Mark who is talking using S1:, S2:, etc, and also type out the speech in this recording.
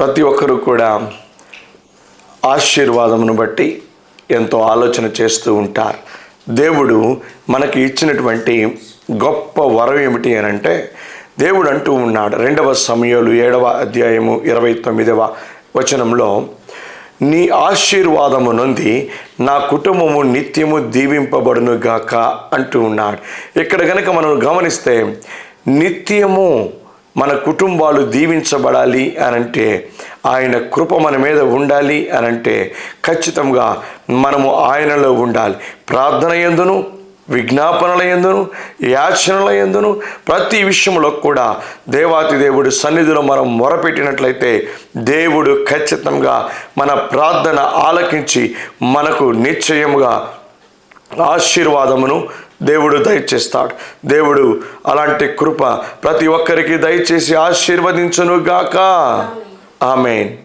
S1: ప్రతి ఒక్కరూ కూడా ఆశీర్వాదమును బట్టి ఎంతో ఆలోచన చేస్తూ ఉంటారు. దేవుడు మనకి ఇచ్చినటువంటి గొప్ప వరం ఏమిటి అని అంటే దేవుడు అంటూ ఉన్నాడు రెండవ సమయంలో ఏడవ అధ్యాయము ఇరవై తొమ్మిదవ వచనంలో నీ ఆశీర్వాదము నొంది నా కుటుంబము నిత్యము దీవింపబడునుగాక అంటూ ఉన్నాడు. ఇక్కడ కనుక మనం గమనిస్తే నిత్యము మన కుటుంబాలు దీవించబడాలి అని అంటే ఆయన కృప మన మీద ఉండాలి అని అంటే ఖచ్చితంగా మనము ఆయనలో ఉండాలి. ప్రార్థన ఎందును? విజ్ఞాపనల ఎందును? యాచనల ఎందును? ప్రతి విషయంలో కూడా దేవాతి దేవుడు సన్నిధిలో మనం మొరపెట్టినట్లయితే దేవుడు ఖచ్చితంగా మన ప్రార్థన ఆలకించి మనకు నిశ్చయముగా ఆశీర్వాదమును దేవుడు దయచేస్తాడు. దేవుడు అలాంటి కృప ప్రతి ఒక్కరికి దయచేసి ఆశీర్వదించును గాక ఆమెన్.